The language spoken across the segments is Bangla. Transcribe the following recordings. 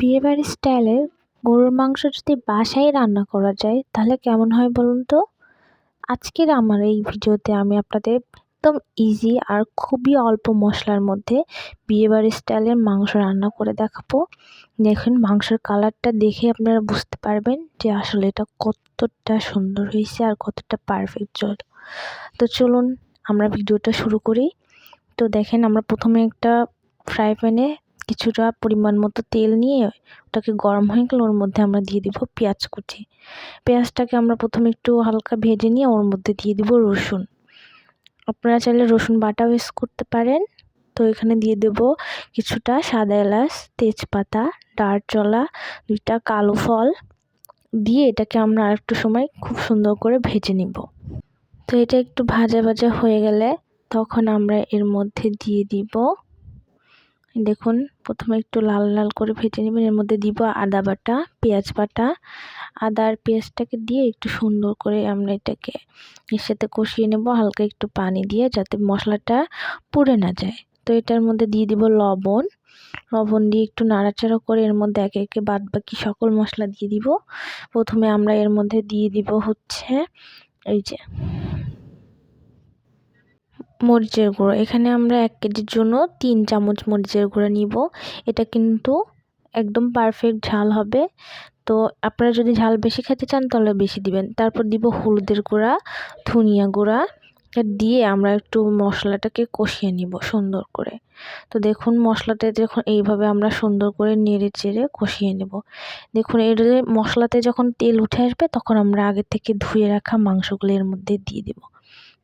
বিয়েবাড়ির স্টাইলের গরুর মাংস যদি বাসায় রান্না করা যায়, তাহলে কেমন হয় বলুন তো? আজকের আমার এই ভিডিওতে আমি আপনাদের একদম ইজি আর খুবই অল্প মশলার মধ্যে বিয়েবাড়ির স্টাইলের মাংস রান্না করে দেখাবো। দেখুন, মাংসের কালারটা দেখে আপনারা বুঝতে পারবেন যে আসলে এটা কতটা সুন্দর হয়েছে আর কতটা পারফেক্ট জল। তো চলুন আমরা ভিডিওটা শুরু করি। তো দেখেন, আমরা প্রথমে একটা ফ্রাই প্যানে কিছুটা পরিমাণ মতো তেল নিয়ে ওটাকে গরম হয়ে গেলে ওর মধ্যে আমরা দিয়ে দিব পেঁয়াজ কুচি। পেঁয়াজটাকে আমরা প্রথমে একটু হালকা ভেজে নিয়ে ওর মধ্যে দিয়ে দিব রসুন। আপনারা চাইলে রসুন বাটাও ইউজ করতে পারেন। তো এখানে দিয়ে দেব কিছুটা সাদা এলাচ, তেজপাতা দারচলা দুইটা কালো ফল দিয়ে এটাকে আমরা একটু সময় খুব সুন্দর করে ভেজে নিব। তো এটা একটু ভাজা ভাজা হয়ে গেলে তখন আমরা এর মধ্যে দিয়ে দিব দেখুন, প্রথমে একটু লাল লাল করে ভেজে নেবেন। এর মধ্যে দিব আদা বাটা, পেঁয়াজ বাটা। আদা আর পেঁয়াজটাকে দিয়ে একটু সুন্দর করে আমরা এটাকে এর সাথে কষিয়ে নেব। হালকা একটু পানি দিয়ে যাতে মশলাটা পুড়ে না যায়। তো এটার মধ্যে দিয়ে দিব লবণ। লবণ দিয়ে একটু নাড়াচাড়া করে এর মধ্যে একে একে বাদ বাকি সকল মশলা দিয়ে দিব। প্রথমে আমরা এর মধ্যে দিয়ে দিব হচ্ছে এই যে মরিচের গুঁড়ো। এখানে আমরা এক কেজির জন্য তিন চামচ মরিচের গুঁড়ো নিব। এটা কিন্তু একদম পারফেক্ট ঝাল হবে। তো আপনারা যদি ঝাল বেশি খেতে চান তাহলে বেশি দিবেন। তারপর দিব হলুদের গুঁড়া, ধনিয়া গুঁড়া। দিয়ে আমরা একটু মশলাটাকে কষিয়ে নিব সুন্দর করে। তো দেখুন মশলাটা যখন এইভাবে আমরা সুন্দর করে নেড়ে চেড়ে কষিয়ে নেব। দেখুন এর মশলাতে যখন তেল উঠে আসবে তখন আমরা আগে থেকে ধুয়ে রাখা মাংসগুলো এর মধ্যে দিয়ে দেব।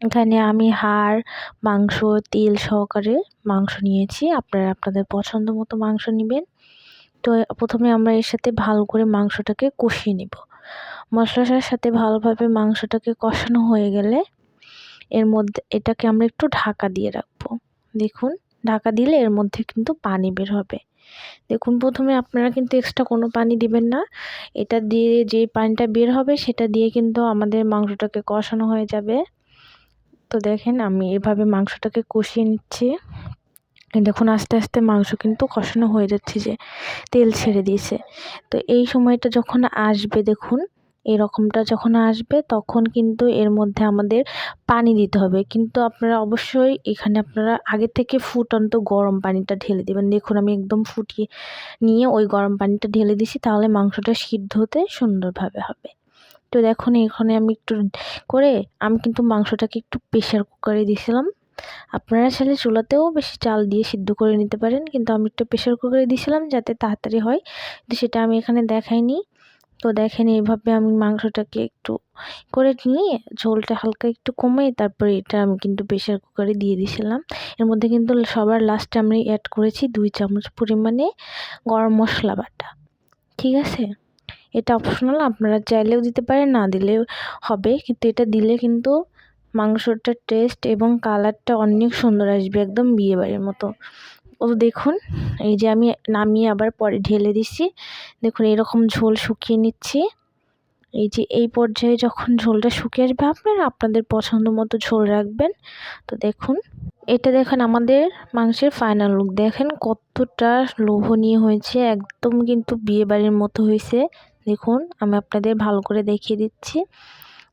এখানে আমি হাড়, মাংস, তেল সহকারে মাংস নিয়েছি। আপনারা আপনাদের পছন্দ মতো মাংস নেবেন। তো প্রথমে আমরা এর সাথে ভালো করে মাংসটাকে কষিয়ে নেব। মশলাটার সাথে ভালোভাবে মাংসটাকে কষানো হয়ে গেলে এর মধ্যে এটাকে আমরা একটু ঢাকা দিয়ে রাখব। দেখুন, ঢাকা দিলে এর মধ্যে কিন্তু পানি বের হবে। দেখুন, প্রথমে আপনারা কিন্তু এক্সট্রা কোনো পানি দিবেন না। এটা দিয়ে যে পানিটা বের হবে, সেটা দিয়ে কিন্তু আমাদের মাংসটাকে কষানো হয়ে যাবে। তো দেখেন আমি এভাবে মাংসটাকে কষিয়ে নিচ্ছি। দেখুন আস্তে আস্তে মাংস কিন্তু কষানো হয়ে যাচ্ছে যে তেল ছেড়ে দিয়েছে। তো এই সময়টা যখন আসবে দেখুন, এরকমটা যখন আসবে তখন কিন্তু এর মধ্যে আমাদের পানি দিতে হবে। কিন্তু আপনারা অবশ্যই এখানে আপনারা আগে থেকে ফুটন্ত গরম পানিটা ঢেলে দেবেন। দেখুন আমি একদম ফুটিয়ে নিয়ে ওই গরম পানিটা ঢেলে দিছি তাহলে মাংসটা সিদ্ধ হতে সুন্দরভাবে হবে। তো দেখুন এখানে আমি একটু করে আমি কিন্তু মাংসটাকে একটু প্রেশার কুকারে দিয়েছিলাম। আপনারা চাইলে চুলাতেও বেশি চাল দিয়ে সিদ্ধ করে নিতে পারেন, কিন্তু আমি একটু প্রেশার কুকারে দিয়েছিলাম যাতে তাড়াতাড়ি হয়। কিন্তু সেটা আমি এখানে দেখাইনি। তো দেখেন এইভাবে আমি মাংসটাকে একটু করে নিয়ে ঝোলটা হালকা একটু কমে তারপরে এটা আমি কিন্তু প্রেশার কুকারে দিয়ে দিয়েছিলাম। এর মধ্যে কিন্তু সবার লাস্টে আমি অ্যাড করেছি দুই চামচ পরিমাণে গরম মশলা বাটা। ঠিক আছে? এটা অপশনাল আপনারা চাইলেও দিতে পারেন, না দিলেও হবে। কিন্তু এটা দিলে কিন্তু মাংসটার টেস্ট এবং কালারটা অনেক সুন্দর আসবে, একদম বিয়েবাড়ির মতো। ও দেখুন, এই যে আমি নামিয়ে আবার পরে ঢেলে দিচ্ছি। দেখুন, এরকম ঝোল শুকিয়ে নিচ্ছি। এই যে এই পর্যায়ে যখন ঝোলটা শুকিয়ে আসবে, আপনারা আপনাদের পছন্দ মতো ঝোল রাখবেন। তো দেখুন, এটা দেখেন আমাদের মাংসের ফাইনাল লুক দেখেন কতটা লোভনীয় হয়েছে, একদম কিন্তু বিয়ে বাড়ির মতো হয়েছে। দেখুন, আমি আপনাদের ভালো করে দেখিয়ে দিচ্ছি।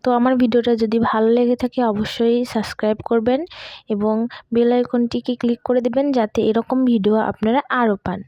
তো আমার ভিডিওটা যদি ভালো লেগে থাকে, অবশ্যই সাবস্ক্রাইব করবেন এবং বেল আইকনটিকে ক্লিক করে দেবেন, যাতে এরকম ভিডিও আপনারা আরও পান।